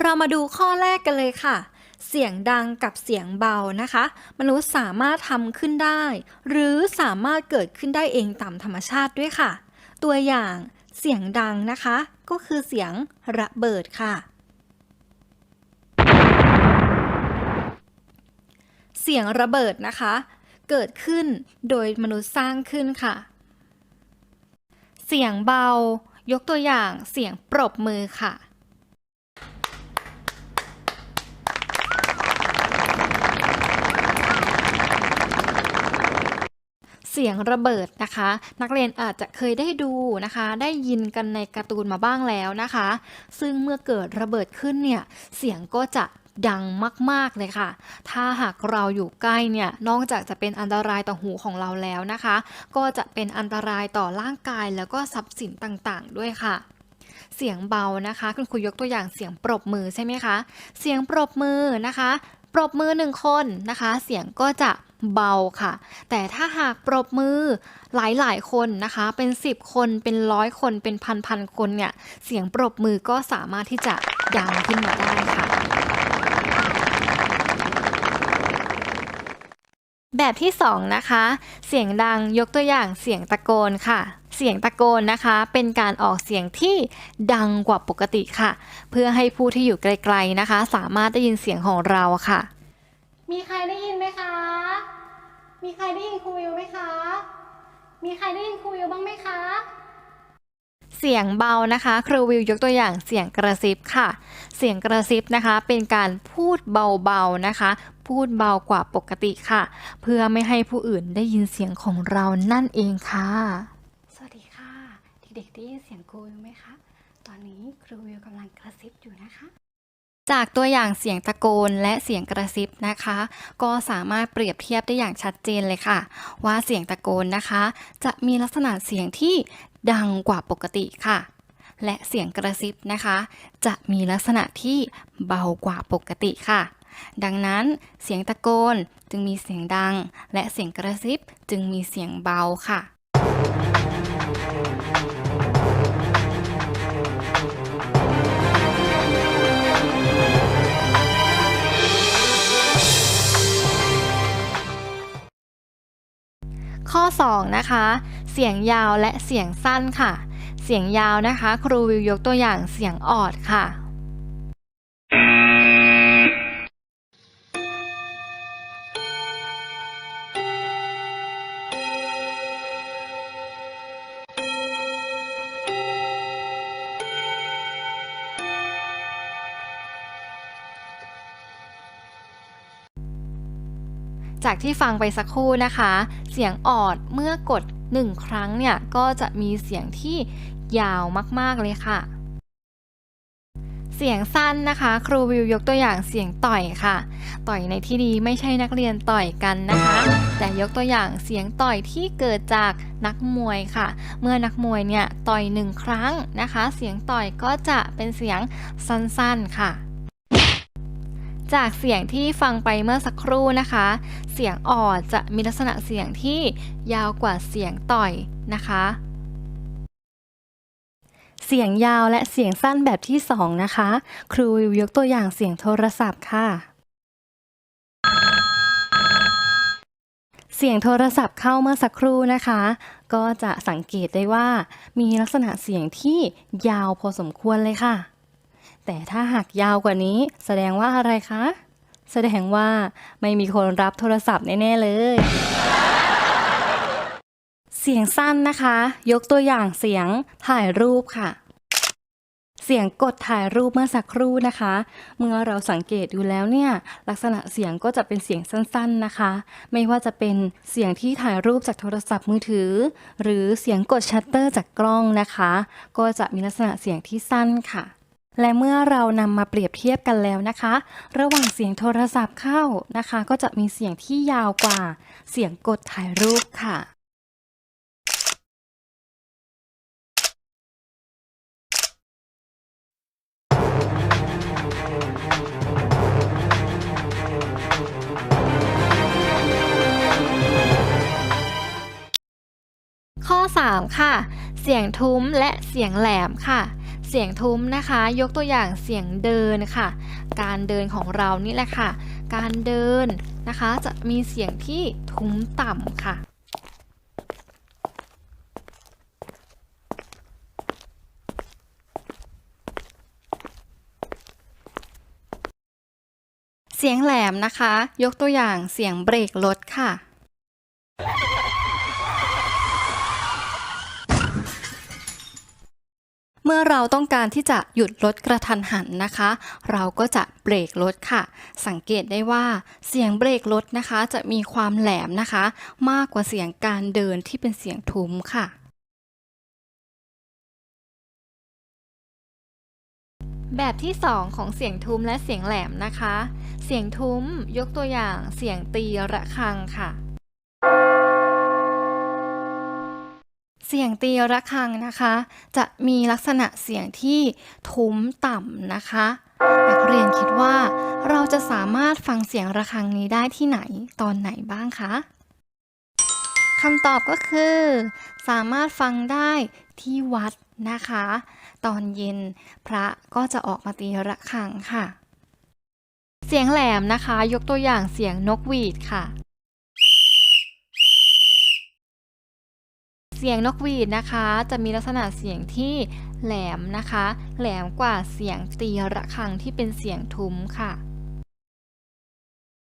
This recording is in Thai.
เรามาดูข้อแรกกันเลยค่ะ เสียงดังกับเสียงเบานะคะ มนุษย์สามารถทำขึ้นได้ หรือสามารถเกิดขึ้นได้เองตามธรรมชาติด้วยค่ะ ตัวอย่างเสียงดังนะคะ ก็คือเสียงระเบิดค่ะ เสียงระเบิดนะคะ เกิดขึ้นโดยมนุษย์สร้างขึ้นค่ะ เสียงเบา ยกตัวอย่างเสียงปรบมือค่ะ เสียงระเบิดนะคะ นักเรียนอาจจะเคยได้ดูนะคะ ได้ยินกันในการ์ตูนมาบ้างแล้วนะคะ ซึ่งเมื่อเกิดระเบิดขึ้นเนี่ย เสียงก็จะดังมาก ๆ เลยค่ะ ถ้าหากเราอยู่ใกล้เนี่ย นอกจากจะเป็นอันตรายต่อหูของเราแล้วนะคะ ก็จะเป็นอันตรายต่อร่างกายแล้วก็ทรัพย์สินต่างๆ ด้วยค่ะ เสียงเบานะคะ คุณครูยกตัวอย่างเสียงปรบมือใช่ไหมคะ เสียงปรบมือนะคะ ปรบมือหนึ่งคนนะคะ เสียงก็จะ เบาค่ะ แต่ถ้าหากปรบมือหลายๆ คนนะคะ เป็น 10 คนเป็นร้อยคนเป็นพันๆคนเนี่ย เสียงปรบมือก็สามารถที่จะดังขึ้นมาได้ค่ะแบบที่สองนะคะ เสียงดังยกตัวอย่างเสียงตะโกนค่ะ เสียงตะโกนนะคะ เป็นการออกเสียงที่ดังกว่าปกติค่ะ เพื่อให้ผู้ที่อยู่ไกลๆนะคะ สามารถได้ยินเสียงของเราค่ะ มีใครได้ยินไหมคะ มีใครได้ยินครูวิวไหมคะ มีใครได้ยินครูวิวบ้างไหมคะ เสียงเบานะคะ ครูวิวยกตัวอย่างเสียงกระซิบค่ะ เสียงกระซิบนะคะ เป็นการพูดเบาๆนะคะ พูดเบากว่าปกติค่ะ เพื่อไม่ให้ผู้อื่นได้ยินเสียงของเรานั่นเองค่ะ สวัสดีค่ะ เด็กๆได้ยินเสียงครูวิวไหมคะ ตอนนี้ครูวิวกำลังกระซิบอยู่นะคะ จากตัวอย่างเสียงตะโกนและเสียงกระซิบนะคะ ก็สามารถเปรียบเทียบได้อย่างชัดเจนเลยค่ะ ว่าเสียงตะโกนนะคะ จะมีลักษณะเสียงที่ดังกว่าปกติค่ะ และเสียงกระซิบนะคะ จะมีลักษณะที่เบากว่าปกติค่ะ ดังนั้นเสียงตะโกนจึงมีเสียงดัง และเสียงกระซิบจึงมีเสียงเบาค่ะ ข้อ 2 นะคะ เสียงยาวและเสียงสั้นค่ะ เสียงยาวนะคะ ครูวิวยกตัวอย่างเสียงออดค่ะ จากที่ฟังไปสักครู่นะคะ เสียงออดเมื่อกด 1 ครั้งเนี่ย ก็จะมีเสียงที่ยาวมากๆเลยค่ะ เสียงสั้นนะคะ ครูวิวยกตัวอย่างเสียงต่อยค่ะ ต่อยในที่นี้ไม่ใช่นักเรียนต่อยกันนะคะ แต่ยกตัวอย่างเสียงต่อยที่เกิดจากนักมวยค่ะ เมื่อนักมวยเนี่ยต่อยหนึ่งครั้งนะคะ เสียงต่อยก็จะเป็นเสียงสั้นๆค่ะ จากเสียงที่ฟังไปเมื่อสักครู่นะคะ เสียงออดจะมีลักษณะเสียงที่ยาวกว่าเสียงต่อยนะคะ เสียงยาวและเสียงสั้นแบบที่สองนะคะ ครูวิวยกตัวอย่างเสียงโทรศัพท์ค่ะ เสียงโทรศัพท์เข้าเมื่อสักครู่นะคะ ก็จะสังเกตได้ว่า มีลักษณะเสียงที่ยาวพอสมควรเลยค่ะ แต่ถ้าหากยาวกว่านี้ แสดงว่าอะไรคะ แสดงว่าไม่มีคนรับโทรศัพท์แน่ ๆ เลย เสียงสั้นนะคะ ยกตัวอย่างเสียงถ่ายรูปค่ะ เสียงกดถ่ายรูปเมื่อสักครู่นะคะ เมื่อเราสังเกตดูแล้วเนี่ย ลักษณะเสียงก็จะเป็นเสียงสั้น ๆนะคะ ไม่ว่าจะเป็นเสียงที่ถ่ายรูปจากโทรศัพท์มือถือ หรือเสียงกดชัตเตอร์จากกล้องนะคะ ก็จะมีลักษณะเสียงที่สั้นค่ะ และเมื่อเรานำมาเปรียบเทียบกันแล้วนะคะ ระหว่างเสียงโทรศัพท์เข้านะคะ ก็จะมีเสียงที่ยาวกว่า เสียงกดถ่ายรูปค่ะข้อ 3 ค่ะ เสียงทุ้มและเสียงแหลมค่ะ เสียงทุ้มนะคะ ยกตัวอย่างเสียงเดินค่ะ การเดินของเรานี่แหละค่ะ การเดินนะคะ จะมีเสียงที่ทุ้มต่ำค่ะเสียงแหลมนะคะ ยกตัวอย่างเสียงเบรกรถค่ะ เมื่อเราต้องการที่จะหยุดรถกระทันหันนะคะ เราก็จะเบรกรถค่ะ สังเกตได้ว่าเสียงเบรกรถนะคะ จะมีความแหลมนะคะ มากกว่าเสียงการเดินที่เป็นเสียงทุ้มค่ะแบบที่ 2 ของเสียงทุ้มและเสียงแหลมนะคะ เสียงทุ้มยกตัวอย่างเสียงตีระฆังค่ะ เสียงตีระฆังนะคะ จะมีลักษณะเสียงที่ทุ้มต่ำนะคะ นักเรียนคิดว่า เราจะสามารถฟังเสียงระฆังนี้ได้ที่ไหนตอนไหนบ้างคะคำตอบก็คือ สามารถฟังได้ที่วัดนะคะ ตอนเย็นพระก็จะออกมาตีระฆังค่ะ เสียงแหลมนะคะ ยกตัวอย่างเสียงนกหวีดค่ะ เสียงนกหวีดนะคะ จะมีลักษณะเสียงที่แหลมนะคะ แหลมกว่าเสียงตีระฆังที่เป็นเสียงทุ้มค่ะ